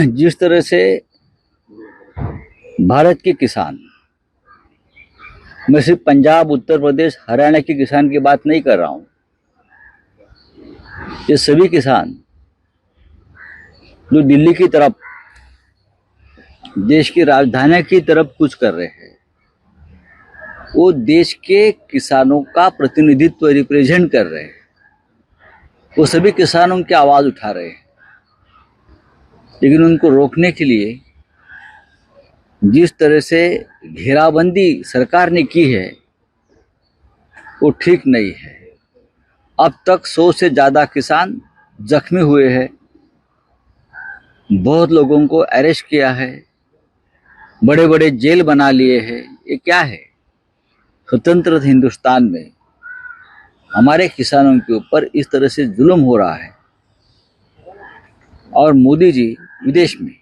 जिस तरह से भारत के किसान, मैं सिर्फ़ पंजाब, उत्तर प्रदेश, हरियाणा के किसान की बात नहीं कर रहा हूँ। ये सभी किसान जो दिल्ली की तरफ़, देश की राजधानी की तरफ़ कुछ कर रहे हैं, वो देश के किसानों का प्रतिनिधित्व रिप्रेजेंट कर रहे हैं। वो सभी किसानों की आवाज़ उठा रहे हैं। लेकिन उनको रोकने के लिए जिस तरह से घेराबंदी सरकार ने की है, वो ठीक नहीं है। अब तक सौ से ज़्यादा किसान जख्मी हुए हैं। बहुत लोगों को अरेस्ट किया है। बड़े बड़े जेल बना लिए हैं। ये क्या है? स्वतंत्र हिंदुस्तान में। हमारे किसानों के ऊपर इस तरह से जुल्म हो रहा है। और मोदी जी विदेश में।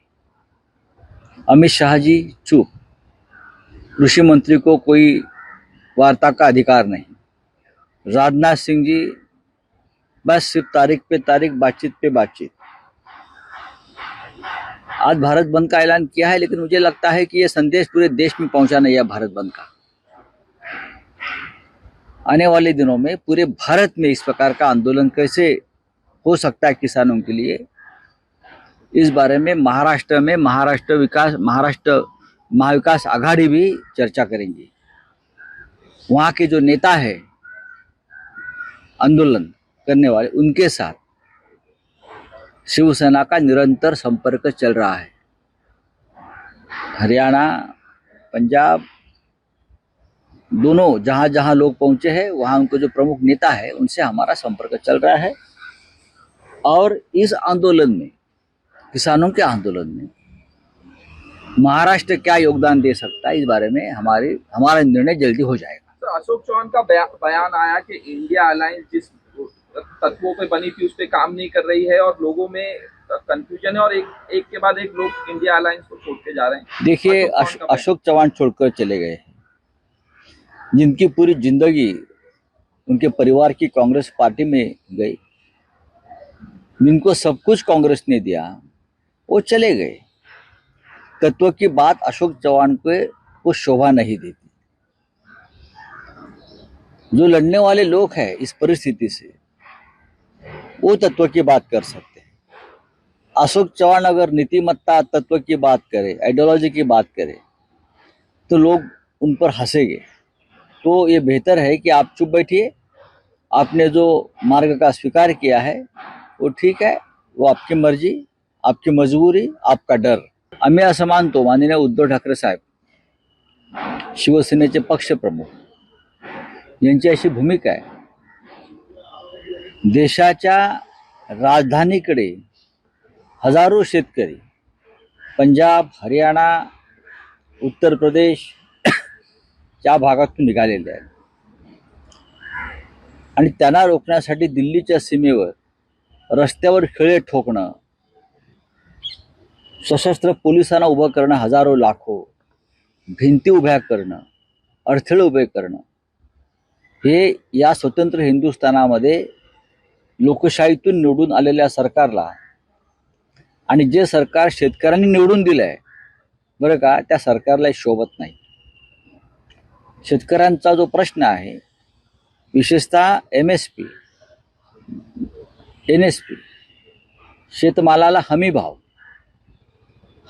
अमित शाह जी चुप। कृषि मंत्री को कोई वार्ता का अधिकार नहीं। राजनाथ सिंह जी बस सिर्फ़ तारीख पे तारीख, बातचीत पे बातचीत। आज भारत बंद का ऐलान किया है, लेकिन मुझे लगता है कि यह संदेश पूरे देश में पहुँचा नहीं है भारत बंद का। आने वाले दिनों में पूरे भारत में इस प्रकार का आंदोलन कैसे हो सकता है किसानों के लिए इस बारे में महाराष्ट्र में महाराष्ट्र विकास, महाराष्ट्र महाविकास आघाड़ी भी चर्चा करेंगी। वहाँ के जो नेता है, आंदोलन करने वाले, उनके साथ शिवसेना का निरंतर संपर्क चल रहा है। हरियाणा, पंजाब, दोनों जहाँ जहाँ लोग पहुँचे हैं, वहाँ उनको जो प्रमुख नेता है, उनसे हमारा संपर्क चल रहा है। और इस आंदोलन में किसानों के आंदोलन में। महाराष्ट्र क्या योगदान दे सकता है इस बारे में हमारी हमारा निर्णय जल्दी हो जाएगा। तो अशोक चौहान का बया, बयान आया कि इंडिया अलायंस जिस तत्वों पे बनी थी उस पर काम नहीं कर रही है और लोगों में कंफ्यूजन है और एक एक के बाद एक लोग इंडिया अलायंस को छोड़ के जा रहे हैं। देखिए अशोक चौहान छोड़कर चले गए। जिनकी पूरी ज़िंदगी उनके परिवार की कांग्रेस पार्टी में गई। जिनको सब कुछ कांग्रेस ने दिया। वो चले गए। तत्व की बात अशोक चौहान को शोभा नहीं देती। जो लड़ने वाले लोग हैं इस परिस्थिति से, वो तत्व की बात कर सकते हैं। अशोक चौहान अगर नीतिमत्ता तत्व की बात करे आइडियोलॉजी की बात करे तो लोग उन पर हंसेंगे। तो ये बेहतर है कि आप चुप बैठिए। आपने जो मार्ग का स्वीकार किया है, वो ठीक है, वो आपकी मर्ज़ी। आपकी मजबूरी आपका डर। आम्ही असं मानतो माननीय उद्धव ठाकरे साहेब शिवसेनेचे पक्षप्रमुख यांची अशी भूमिका आहे देशाच्या राजधानीकडे हजारो शेतकरी पंजाब हरियाणा उत्तर प्रदेश या भागातून निघालेले आहेत. आणि त्यांना रोखण्यासाठी दिल्लीच्या सीमेवर रस्त्यावर खिळे ठोकणं सशस्त्र पोलिसांना उभं करणं हजारो लाखो. भिंती उभ्या करणं अडथळे उभे करणं. हे या स्वतंत्र हिंदुस्थानामध्ये लोकशाहीतून निवडून आलेल्या सरकारला आणि जे सरकार शेतकऱ्यांनी निवडून दिलं आहे बरं का त्या सरकारला शोभत नाही. शेतकऱ्यांचा जो प्रश्न आहे विशेषतः M S P N S P शेतमालाला हमी भाव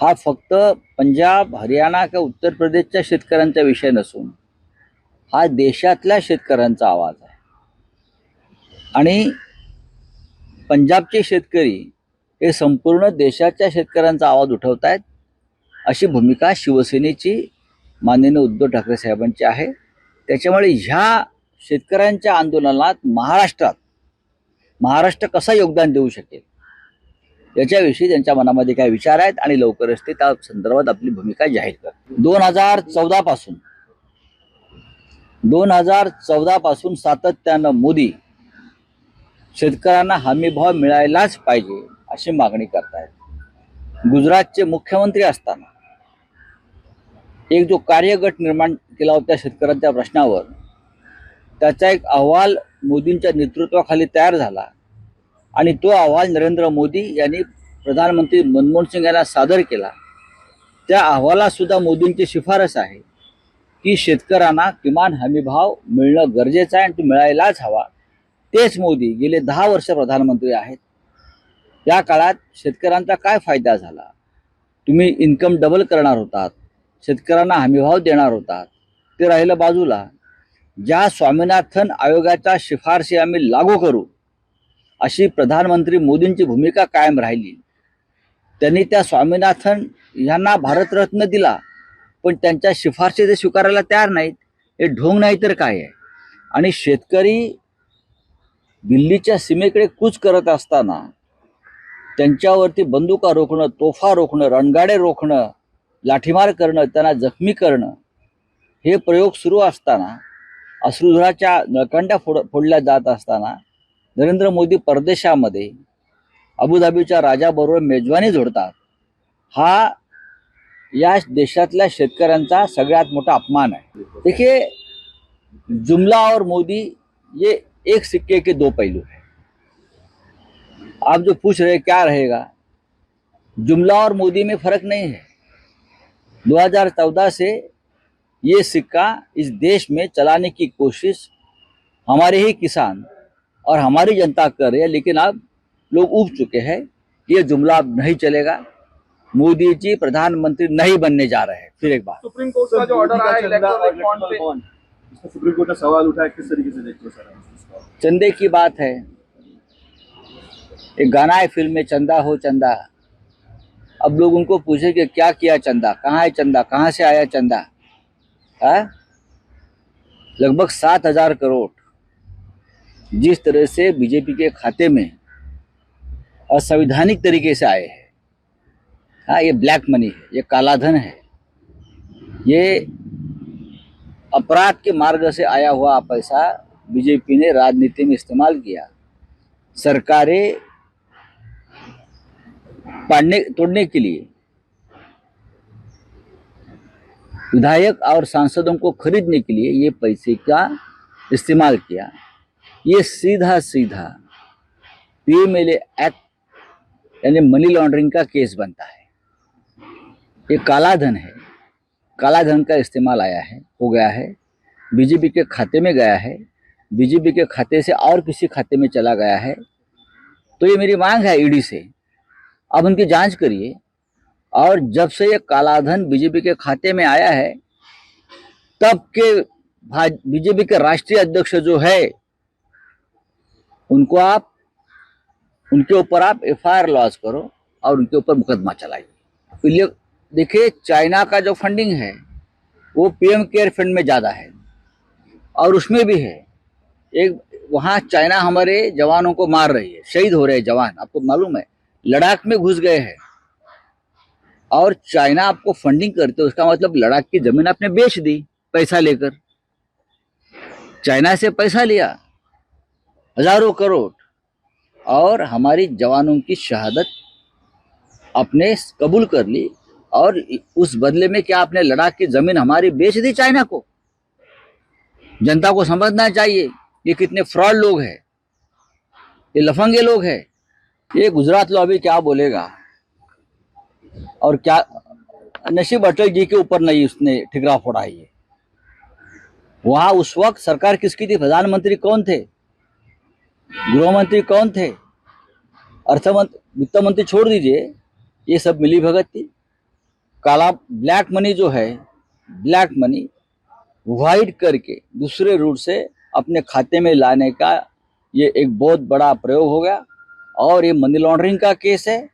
हा फक्त पंजाब हरियाणा किंवा उत्तर प्रदेशच्या शेतकऱ्यांचा विषय नसून हा देशातल्या शेतकऱ्यांचा आवाज आहे. आणि पंजाबचे शेतकरी हे संपूर्ण देशाच्या शेतकऱ्यांचा आवाज उठवत आहेत अशी भूमिका शिवसेनेची माननीय उद्धव ठाकरे साहेबांची आहे. त्याच्यामुळे ह्या शेतकऱ्यांच्या आंदोलनात महाराष्ट्रात महाराष्ट्र कसा योगदान देऊ शकेल? याच्याविषयी त्यांच्या मनामध्ये काय विचार आहेत आणि लवकरच ते त्या संदर्भात आपली भूमिका जाहीर कर. दोन हजार चौदा पासून दोन हजार चौदा पासून सातत्यानं मोदी शेतकऱ्यांना हमीभाव मिळायलाच पाहिजे अशी मागणी करतायत. गुजरातचे मुख्यमंत्री असताना एक जो कार्यगट निर्माण केला होता शेतकऱ्यांच्या प्रश्नावर त्याचा एक अहवाल मोदींच्या नेतृत्वाखाली तयार झाला. आणि तो अहवाल नरेंद्र मोदी यांनी प्रधानमंत्री मनमोहन सिंग यांना सादर केला. त्या अहवालातसुद्धा मोदींची शिफारस आहे की शेतकऱ्यांना किमान हमीभाव मिळणं गरजेचं आहे आणि तो मिळायलाच हवा. तेच मोदी गेले दहा वर्ष प्रधानमंत्री आहेत. या काळात शेतकऱ्यांचा काय फायदा झाला? तुम्ही इन्कम डबल करणार होतात. शेतकऱ्यांना हमीभाव देणार होतात. ते राहिलं बाजूला. ज्या स्वामीनाथन आयोगाच्या शिफारशी आम्ही लागू करू अशी प्रधानमंत्री मोदींची भूमिका कायम राहिली. त्यांनी त्या स्वामीनाथन यांना भारतरत्न दिला पण त्यांच्या शिफारशी ते स्वीकारायला तयार नाहीत. हे ढोंग नाही तर काय आहे? आणि शेतकरी दिल्लीच्या सीमेकडे कूच करत असताना त्यांच्यावरती बंदुका रोखणं तोफा रोखणं रणगाडे रोखणं लाठीमार करणं त्यांना जखमी करणं हे प्रयोग सुरू असताना अश्रुधुराच्या नळकांड्या फोड फोडल्या जात असताना नरेंद्र मोदी परदेशामध्ये अबुधाबीच्या राजाबरोबर मेजवानी जोडतात. हा या देशातल्या शेतकऱ्यांचा सगळ्यात मोठा अपमान आहे. देखिए जुमला और मोदी ये एक सिक्के के दो पहलू है. आप जो पूछ रहे क्या रहेगा? जुमला और मोदी में फर्क नहीं है. 2014 से ये सिक्का इस देश में चलाने की कोशिश हमारे ही किसान और हमारी जनता कर रही है लेकिन अब लोग उब चुके हैं ये जुमला अब नहीं चलेगा। मोदी जी प्रधानमंत्री नहीं बनने जा रहे हैं। फिर एक बार सुप्रीम कोर्ट का जो ऑर्डर आया इलेक्ट्रॉनिक बॉन्ड पे सुप्रीम कोर्ट ने सवाल उठाया किस तरीके से देखते हो सर चंदे की बात है। एक गाना है फ़िल्म में चंदा हो चंदा। अब लोग उनको पूछे कि क्या किया चंदा? कहाँ है चंदा? कहाँ से आया चंदा? है? लगभग सात हज़ार करोड़। जिस तरह से बीजेपी के खाते में असंवैधानिक तरीके से आए हैं हाँ ये ब्लैक मनी है, ये कालाधन है, ये अपराध के मार्ग से आया हुआ पैसा बीजेपी ने राजनीति में इस्तेमाल किया, सरकारें पाड़ने, तोड़ने के लिए, विधायक और सांसदों को खरीदने के लिए ये पैसे का इस्तेमाल किया। ये सीधा सीधा पीएमएलए एक्ट यानी मनी लॉन्ड्रिंग का केस बनता है। ये काला धन है। काला धन का इस्तेमाल आया है, हो गया है। बीजेपी के खाते में गया है। बीजेपी के खाते से और किसी खाते में चला गया है। तो ये मेरी मांग है ईडी से। अब उनकी जाँच करिए। और जब से ये काला धन बीजेपी के खाते में आया है, तब के बीजेपी के राष्ट्रीय अध्यक्ष जो है उनको आप, उनके ऊपर आप एफ़ आई लॉन्च करो और उनके ऊपर मुकदमा चलाइए। इले- देखिए, चाइना का जो फंडिंग है, वो पीएम केयर फंड में ज़्यादा है और उसमें भी है। एक, वहाँ चाइना हमारे जवानों को मार रही है, शहीद हो रहे हैं जवान, आपको मालूम है लद्दाख में घुस गए हैं। और चाइना आपको फंडिंग करते, उसका मतलब लद्दाख की ज़मीन आपने बेच दी, पैसा लेकर। चाइना से पैसा लिया हज़ारों करोड़। और हमारी जवानों की शहादत अपने कबूल कर ली। और उस बदले में क्या आपने लद्दाख की ज़मीन हमारी बेच दी चाइना को? जनता को समझना चाहिए, ये कितने फ्रॉड लोग हैं। ये लफंगे लोग हैं। ये गुजरात लो अभी क्या बोलेगा? और क्या नसीब अटल जी के ऊपर नहीं उसने ठिकरा फोड़ा है ये। वहाँ उस वक्त सरकार किसकी थी? प्रधानमंत्री कौन थे? गृह मंत्री कौन थे? अर्थमंत्री वित्त मंत्री छोड़ दीजिए। ये सब मिली भगत थी काला ब्लैक मनी जो है ब्लैक मनी वाइट करके दूसरे रूट से अपने खाते में लाने का ये एक बहुत बड़ा प्रयोग हो गया। और ये मनी लॉन्ड्रिंग का केस है।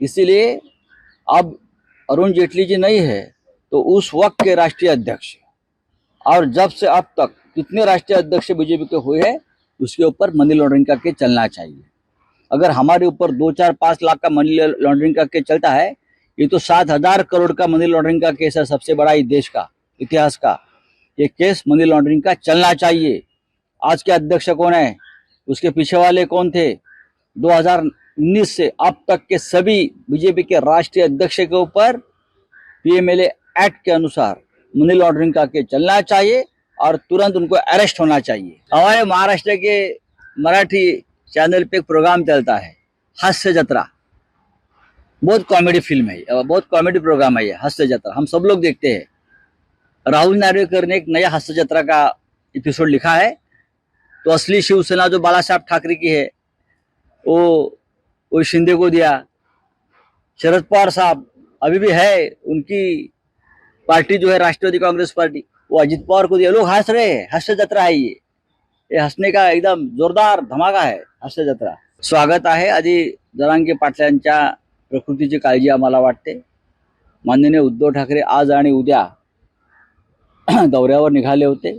इसीलिए अब अरुण जेटली जी नहीं है तो उस वक्त के राष्ट्रीय अध्यक्ष। और जब से अब तक कितने राष्ट्रीय अध्यक्ष बीजेपी के हुए हैं उसके ऊपर मनी लॉन्ड्रिंग का केस चलना चाहिए। अगर हमारे ऊपर दो चार पाँच लाख का मनी लॉन्ड्रिंग का केस चलता है, ये तो सात हज़ार करोड़ का मनी लॉन्ड्रिंग का केस है सबसे बड़ा इस देश का, इतिहास का। ये केस मनी लॉन्ड्रिंग का चलना चाहिए। आज के अध्यक्ष कौन है? उसके पीछे वाले कौन थे? 2019 से अब तक के सभी बीजेपी के राष्ट्रीय अध्यक्ष के ऊपर पीएमएलए एक्ट के अनुसार मनी लॉन्ड्रिंग का केस चलना चाहिए। और तुरंत उनको अरेस्ट होना चाहिए। हमारे महाराष्ट्र के मराठी चैनल पे एक प्रोग्राम चलता है, हास्य जत्रा। बहुत कॉमेडी फ़िल्म है बहुत कॉमेडी प्रोग्राम है ये, हास्य जत्रा। हम सब लोग देखते हैं। राहुल नार्वेकर ने एक नया हास्य जत्रा का एपिसोड लिखा है। तो असली शिवसेना जो बाला साहब ठाकरे की है, वो वो शिंदे को दिया। शरद पवार साहब अभी भी है, उनकी पार्टी जो है राष्ट्रवादी कांग्रेस पार्टी। वो अजित पवार को दिया। लोग हंस रहे हैं हास्य जत्रा है ये। ये हसने का एकदम जोरदार धमाका आहे हास्य जत्रा। स्वागत आहे आधी जरांगे पाटलांच्या प्रकृतीची काळजी आम्हाला वाटते. माननीय उद्धव ठाकरे आज आणि उद्या दौऱ्यावर निघाले होते.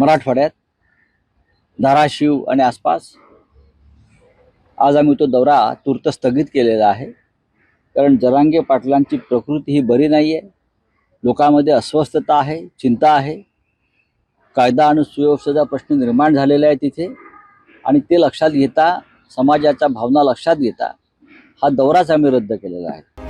मराठवाड्यात धाराशिव आणि आसपास आज आम्ही तो दौरा तूर्त स्थगित केलेला आहे. कारण जरांगे पाटलांची प्रकृती ही बरी नाही आहे लोकांमध्ये अस्वस्थता आहे चिंता आहे. कायदा आणि सुव्यवस्थेचा प्रश्न निर्माण झालेला आहे तिथे. आणि ते लक्षात घेता समाजाच्या भावना लक्षात घेता हा दौराच आम्ही रद्द केलेला आहे.